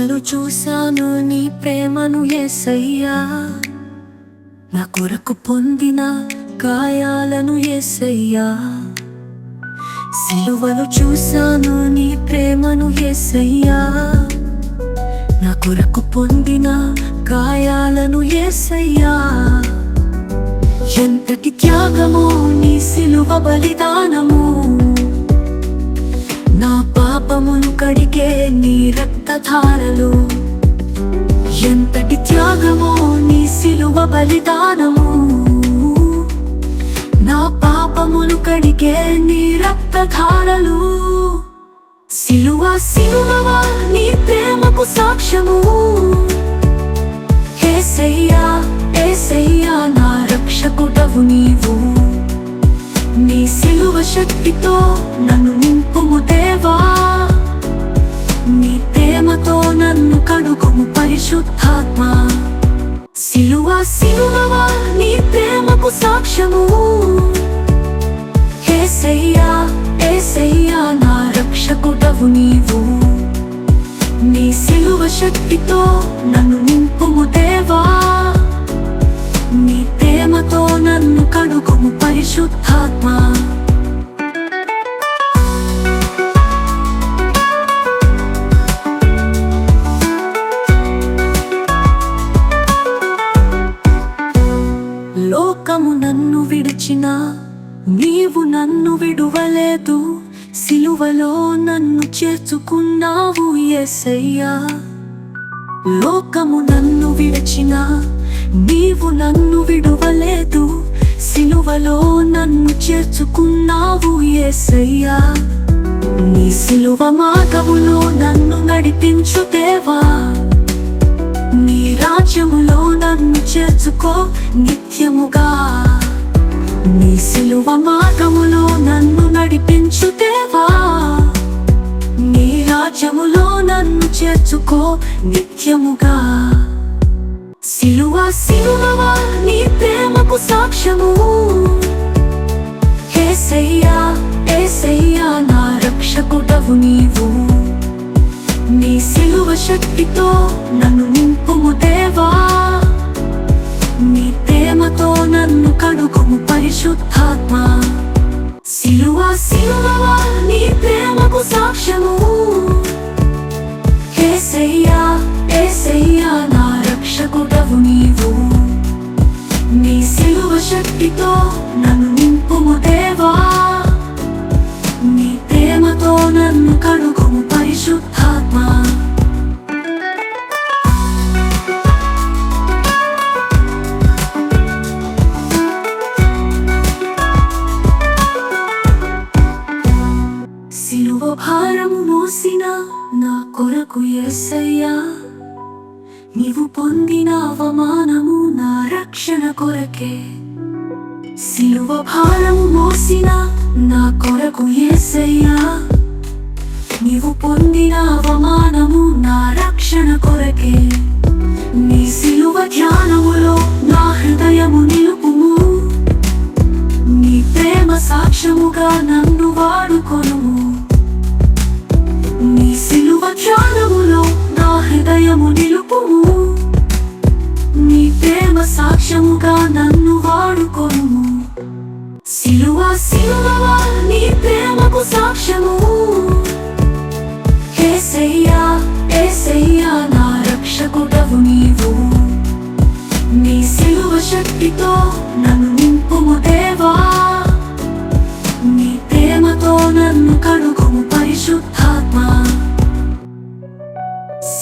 చూశాను నీ ప్రేమను ఏసయ్యా. నా కొరకు పొందిన గాయాలను ఏసయ్యా. సిలువలు చూశాను నీ ప్రేమను ఏసయ్యా. నా కొరకు పొందిన గాయాలను ఏసయ్యా. ఎంతటి త్యాగము నీ సిలువ బలిదానము. నా పాపమును కడిగే నీ రక్తధారలు ఎంతటి త్యాగమో నీ సిలువ బలిదానము. నా పాపములు కడిగే నీ రక్తధారలు. సిలువ సిలువ నీ ప్రేమకు సాక్ష్యము. ఏసయ్యా ఏసయ్యా నా రక్షకుడవు నీవు. నీ సిలువ శక్తితో నన్ను నింపుము దేవా. పరిశుద్ధాత్మ. సిలువ సిలువ నీ ప్రేమకు సాక్ష్యము. ఏసయ్యా ఏసయ్యా నా రక్షకుడవు నీవు. నీ సిలువ శక్తితో నన్ను నింపుము దేవా. నీ ప్రేమతో నన్ను కడుగుము పరిశుద్ధాత్మ. సిలువలో నన్ను చేర్చుకున్నావు ఎసయ్యా లోకము నన్ను విడిచిన నీవు నన్ను విడువలేదు. సిలువలో నన్ను చేర్చుకున్నావు ఎసయ్యా నీ సిలువ మార్గములో నన్ను నడిపించు దేవా. నీ రాజ్యములో నన్ను చేర్చుకో నిత్యముగా. నీ సిలువ మార్గములో చేర్చుకో నిత్యముగా. సిలువ సిలువవా నీ ప్రేమకు సాక్ష్యము. ఏసయ్యా ఏసయ్యా నా రక్షకుడవు నీవు. నీ సిలువ శక్తితో నన్ను నింపుము దేవా. నీ ప్రేమతో నన్ను కడుగుము పరిశుద్ధాత్మ. సిలువ సిలువవా నీ ప్రేమకు సాక్ష్యము. ఏసయ్యా ఏసయ్యా నా రక్షకుడవు నీవు. నీ సిలువ శక్తితో నాకు ఎస్సయ్యా నీవు పొందిన అవమానము నా రక్షణ కొరకే. సిలువ భారము మోసిన నా కొరకు యేసయ్యా నీవు పొందిన అవమానము నా రక్షణ కొరకే. నీ సిలువ ధ్యానములో నా హృదయము నిలుపుము. నీ ప్రేమ సాక్ష్యముగా నన్ను వాడుకొను. హృదయము నిలుపుము. నీ ప్రేమ సాక్ష్యముగా నన్ను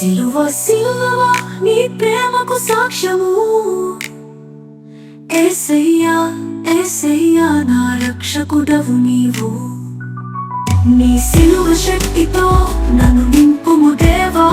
సిలువ సిలువ నీ ప్రేమకు సాక్ష్యము ఏసయ్యా ఏసయ్యా నా రక్షకుడవు నీవు నీ సిలువ శక్తితో నన్ను నింపుము దేవా